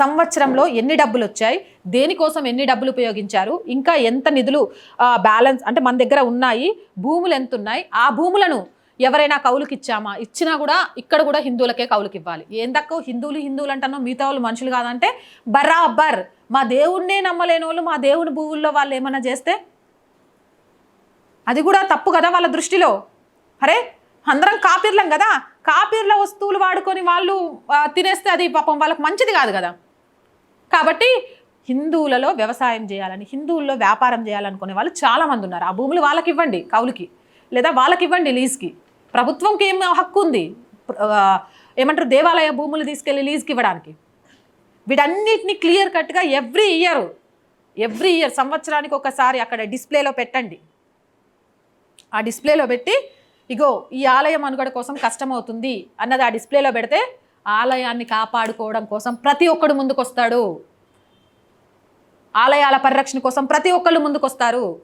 సంవత్సరంలో ఎన్ని డబ్బులు వచ్చాయి? దేనికోసం ఎన్ని డబ్బులు ఉపయోగించారు? ఇంకా ఎంత నిధులు బ్యాలెన్స్ అంటే మన దగ్గర ఉన్నాయి? భూములు ఎంత ఉన్నాయి ఆ భూములను ఎవరైనా కౌలుకి ఇచ్చామా ఇచ్చినా కూడా ఇక్కడ కూడా హిందువులకే కౌలుకి ఇవ్వాలి ఏందక్కో హిందువులు హిందువులు అంటానో మిగతా వాళ్ళు మనుషులు కాదంటే బరాబర్. మా దేవుణ్ణే నమ్మలేని వాళ్ళు మా దేవుని భూముల్లో వాళ్ళు ఏమన్నా చేస్తే? అది కూడా తప్పు కదా వాళ్ళ దృష్టిలో. అరే అందరం కాపీర్లం కదా. కాపీర్ల వస్తువులు వాడుకొని వాళ్ళు తినేస్తే అది పాపం వాళ్ళకి మంచిది కాదు కదా. కాబట్టి హిందువులలో వ్యవసాయం చేయాలని హిందువుల్లో వ్యాపారం చేయాలనుకునే వాళ్ళు చాలామంది ఉన్నారు. ఆ భూములు వాళ్ళకి ఇవ్వండి కౌలుకి. లేదా వాళ్ళకి ఇవ్వండి లీజ్కి. ప్రభుత్వంకి ఏం హక్కు ఉంది? ఏమంటారు? దేవాలయ భూములు తీసుకెళ్ళి లీజ్కి ఇవ్వడానికి. వీటన్నిటిని క్లియర్ కట్గా ఎవ్రీ ఇయర్ ఎవ్రీ ఇయర్ సంవత్సరానికి ఒకసారి అక్కడ డిస్ప్లేలో పెట్టండి. ఆ డిస్ప్లేలో పెట్టి ఇగో ఈ ఆలయం మనుగడ కోసం కష్టమవుతుంది అన్నది ఆ డిస్ప్లేలో పెడితే ఆలయాన్ని కాపాడుకోవడం కోసం ప్రతి ఒక్కడు ముందుకొస్తాడు. ఆలయాల పరిరక్షణ కోసం ప్రతి ఒక్కళ్ళు ముందుకొస్తారు.